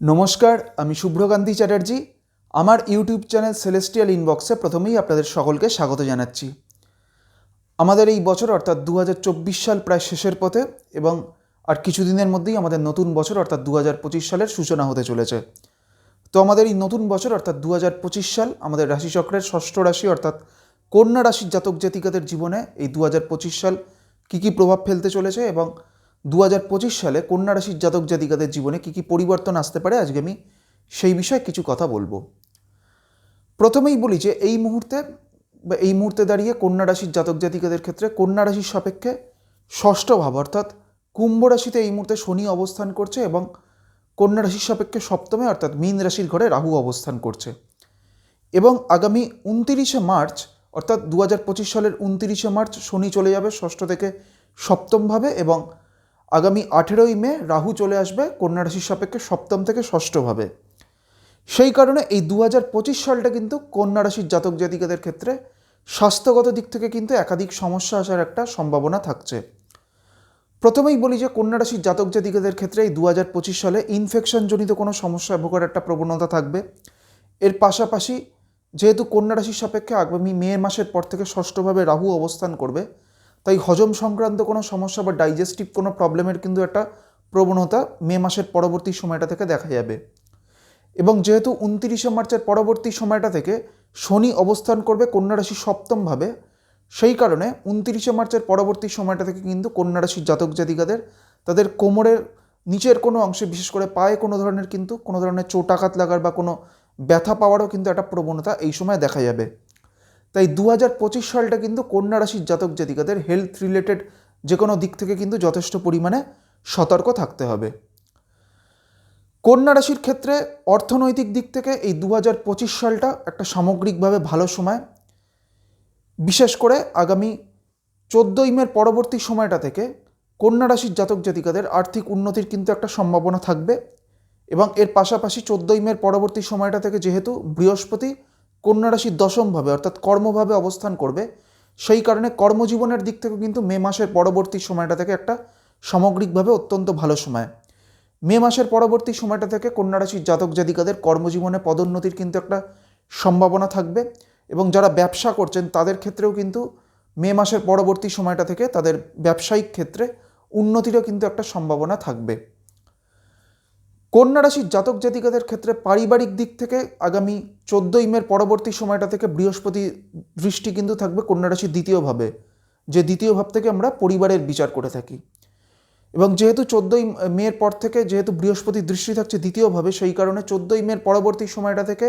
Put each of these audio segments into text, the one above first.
নমস্কার, আমি শুভ্রকান্তি চ্যাটার্জি। আমার ইউটিউব চ্যানেল সেলেস্টিয়াল ইনবক্সে প্রথমেই আপনাদের সকলকে স্বাগত জানাচ্ছি। আমাদের এই বছর, অর্থাৎ দু হাজার চব্বিশ সাল প্রায় শেষের পথে এবং আর কিছুদিনের মধ্যেই আমাদের নতুন বছর, অর্থাৎ দু হাজার পঁচিশ সালের সূচনা হতে চলেছে। তো আমাদের এই নতুন বছর, অর্থাৎ দু হাজার পঁচিশ সাল, আমাদের রাশিচক্রের ষষ্ঠ রাশি, অর্থাৎ কন্যা রাশির জাতক জাতিকাদের জীবনে এই দু হাজার পঁচিশ সাল কী কী প্রভাব ফেলতে চলেছে এবং দু হাজার পঁচিশ সালে কন্যা রাশির জাতক জাতিকাদের জীবনে কী কী পরিবর্তন আসতে পারে আজকে আমি সেই বিষয়ে কিছু কথা বলব। প্রথমেই বলি যে এই মুহূর্তে বা এই মুহূর্তে দাঁড়িয়ে কন্যা রাশির জাতক জাতিকাদের ক্ষেত্রে কন্যা রাশির সাপেক্ষে ষষ্ঠ ভাব, অর্থাৎ কুম্ভ রাশিতে এই মুহূর্তে শনি অবস্থান করছে এবং কন্যা রাশির সাপেক্ষে সপ্তমে, অর্থাৎ মীন রাশির ঘরে রাহু অবস্থান করছে। এবং আগামী উনতিরিশে মার্চ, অর্থাৎ দু হাজার পঁচিশ সালের উনতিরিশে মার্চ শনি চলে যাবে ষষ্ঠ থেকে সপ্তমভাবে এবং আগামী আঠেরোই মে রাহু চলে আসবে, কন্যা রাশির সাপেক্ষে সপ্তম থেকে ষষ্ঠভাবে সেই কারণে এই দু পঁচিশ সালটা কিন্তু কন্যা রাশির জাতক জাতিকাদের ক্ষেত্রে স্বাস্থ্যগত দিক থেকে কিন্তু একাধিক সমস্যা আসার একটা সম্ভাবনা থাকছে। প্রথমেই বলি যে কন্যা রাশির জাতক জাতিকাদের ক্ষেত্রে এই দু হাজার পঁচিশ সালে ইনফেকশনজনিত কোনো সমস্যায় ভোগার একটা প্রবণতা থাকবে। এর পাশাপাশি যেহেতু কন্যা রাশির সাপেক্ষে আগামী মে মাসের পর থেকে ষষ্ঠভাবে রাহু অবস্থান করবে তাই হজম সংক্রান্ত কোনো সমস্যা বা ডাইজেস্টিভ কোনো প্রবলেমের কিন্তু একটা প্রবণতা মে মাসের পরবর্তী সময়টা থেকে দেখা যাবে। এবং যেহেতু উনতিরিশে মার্চের পরবর্তী সময়টা থেকে শনি অবস্থান করবে কন্যা রাশি সপ্তমভাবে, সেই কারণে উনতিরিশে মার্চের পরবর্তী সময়টা থেকে কিন্তু কন্যা রাশির জাতক জাতিকাদের তাদের কোমরের নিচের কোনো অংশে বিশেষ করে পায়ে কোনো ধরনের কিন্তু কোনো ধরনের চোটাঘাত লাগার বা কোনো ব্যথা পাওয়ারও কিন্তু একটা প্রবণতা এই সময় দেখা যাবে। তাই দু হাজার পঁচিশ সালটা কিন্তু কন্যা রাশির জাতক জাতিকাদের হেলথ রিলেটেড যে কোনো দিক থেকে কিন্তু যথেষ্ট পরিমাণে সতর্ক থাকতে হবে। কন্যা রাশির ক্ষেত্রে অর্থনৈতিক দিক থেকে এই দু হাজার পঁচিশ সালটা একটা সামগ্রিকভাবে ভালো সময়। বিশেষ করে আগামী চোদ্দোই মের পরবর্তী সময়টা থেকে কন্যা রাশির জাতক জাতিকাদের আর্থিক উন্নতির কিন্তু একটা সম্ভাবনা থাকবে এবং এর পাশাপাশি চোদ্দোই মের পরবর্তী সময়টা থেকে যেহেতু বৃহস্পতি কন্যা রাশির দশমভাবে অর্থাৎ কর্মভাবে অবস্থান করবে। সেই কারণে কর্মজীবনের দিক থেকেও কিন্তু মে মাসের পরবর্তী সময়টা থেকে একটা সামগ্রিকভাবে অত্যন্ত ভালো সময়। মে মাসের পরবর্তী সময়টা থেকে কন্যা রাশির জাতক জাতিকাদের কর্মজীবনে পদোন্নতির কিন্তু একটা সম্ভাবনা থাকবে এবং যারা ব্যবসা করছেন তাদের ক্ষেত্রেও কিন্তু মে মাসের পরবর্তী সময়টা থেকে তাদের ব্যবসায়িক ক্ষেত্রে উন্নতিরও কিন্তু একটা সম্ভাবনা থাকবে। কন্যা রাশির জাতক জাতিকাদের ক্ষেত্রে পারিবারিক দিক থেকে আগামী চোদ্দোই মের পরবর্তী সময়টা থেকে বৃহস্পতি দৃষ্টি কিন্তু থাকবে কন্যা রাশির দ্বিতীয়ভাবে যে দ্বিতীয় ভাব থেকে আমরা পরিবারের বিচার করে থাকি। এবং যেহেতু চোদ্দোই মের পর থেকে যেহেতু বৃহস্পতির দৃষ্টি থাকছে দ্বিতীয়ভাবে সেই কারণে চোদ্দোই মের পরবর্তী সময়টা থেকে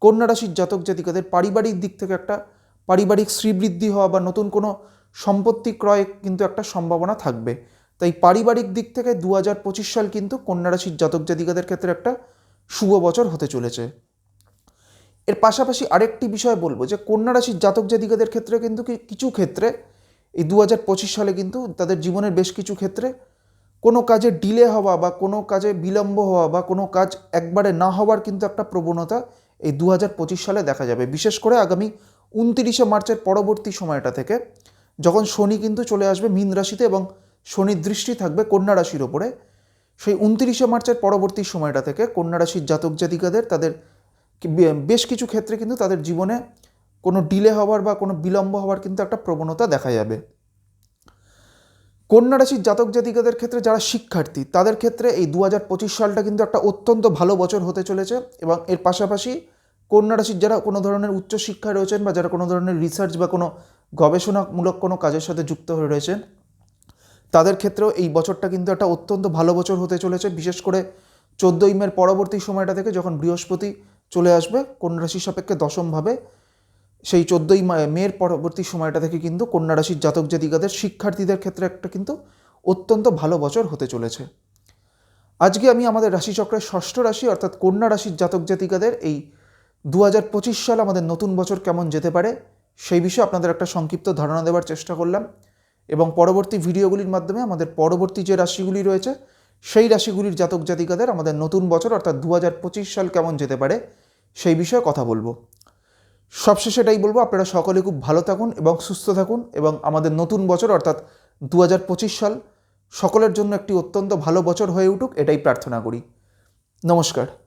কন্যা রাশির জাতক জাতিকাদের পারিবারিক দিক থেকে একটা পারিবারিক শ্রীবৃদ্ধি হওয়া বা নতুন কোনো সম্পত্তি ক্রয় কিন্তু একটা সম্ভাবনা থাকবে। তাই পারিবারিক দিক থেকে দু হাজার পঁচিশ সাল কিন্তু কন্যারাশির জাতক জাতিকাদের ক্ষেত্রে একটা শুভ বছর হতে চলেছে। এর পাশাপাশি আরেকটি বিষয় বলব যে কন্যারাশির জাতক জাতিকাদের ক্ষেত্রে কিন্তু কিছু ক্ষেত্রে এই দু হাজার পঁচিশ সালে কিন্তু তাদের জীবনের বেশ কিছু ক্ষেত্রে কোনো কাজে ডিলে হওয়া বা কোনো কাজে বিলম্ব হওয়া বা কোনো কাজ একবারে না হওয়ার কিন্তু একটা প্রবণতা এই দু হাজার পঁচিশ সালে দেখা যাবে। বিশেষ করে আগামী উনতিরিশে মার্চের পরবর্তী সময়টা থেকে যখন শনি কিন্তু চলে আসবে মীন রাশিতে এবং শনির দৃষ্টি থাকবে কন্যা রাশির ওপরে। সেই উনতিরিশে মার্চের পরবর্তী সময়টা থেকে কন্যা রাশির জাতক জাতিকাদের তাদের বেশ কিছু ক্ষেত্রে কিন্তু তাদের জীবনে কোনো ডিলে হওয়ার বা কোনো বিলম্ব হওয়ার কিন্তু একটা প্রবণতা দেখা যাবে। কন্যা রাশির জাতক জাতিকাদের ক্ষেত্রে যারা শিক্ষার্থী, তাদের ক্ষেত্রে এই দু হাজার পঁচিশ সালটা কিন্তু একটা অত্যন্ত ভালো বছর হতে চলেছে এবং এর পাশাপাশি কন্যা রাশির যারা কোনো ধরনের উচ্চশিক্ষায় রয়েছেন বা যারা কোনো ধরনের রিসার্চ বা কোনো গবেষণামূলক কোনো কাজের সাথে যুক্ত হয়ে রয়েছেন তাদের ক্ষেত্রেও এই বছরটা কিন্তু একটা অত্যন্ত ভালো বছর হতে চলেছে, বিশেষ করে চোদ্দোই মের পরবর্তী সময়টা থেকে যখন বৃহস্পতি চলে আসবে, কন্যা রাশির সাপেক্ষে দশমভাবে, সেই চোদ্দোই মের পরবর্তী সময়টা থেকে কিন্তু কন্যা রাশির জাতক জাতিকাদের, শিক্ষার্থীদের ক্ষেত্রে একটা কিন্তু অত্যন্ত ভালো বছর হতে চলেছে। আজকে আমি আমাদের রাশিচক্রের ষষ্ঠ রাশি, অর্থাৎ কন্যা রাশির জাতক জাতিকাদের এই দু হাজার পঁচিশ সাল আমাদের নতুন বছর কেমন যেতে পারে, সেই বিষয়ে আপনাদের একটা সংক্ষিপ্ত ধারণা দেওয়ার চেষ্টা করলাম। এবং পরবর্তী ভিডিওগুলির মাধ্যমে আমাদের পরবর্তী যে রাশিগুলি রয়েছে, সেই রাশিগুলির জাতক জাতিকাদের আমাদের নতুন বছর অর্থাৎ দু হাজার পঁচিশ সাল কেমন যেতে পারে, সেই বিষয়ে কথা বলব। সবশেষে এটাই বলব, আপনারা সকলে খুব ভালো থাকুন এবং সুস্থ থাকুন এবং আমাদের নতুন বছর অর্থাৎ দু হাজার পঁচিশ সাল সকলের জন্য একটি অত্যন্ত ভালো বছর হয়ে উঠুক, এটাই প্রার্থনা করি। নমস্কার।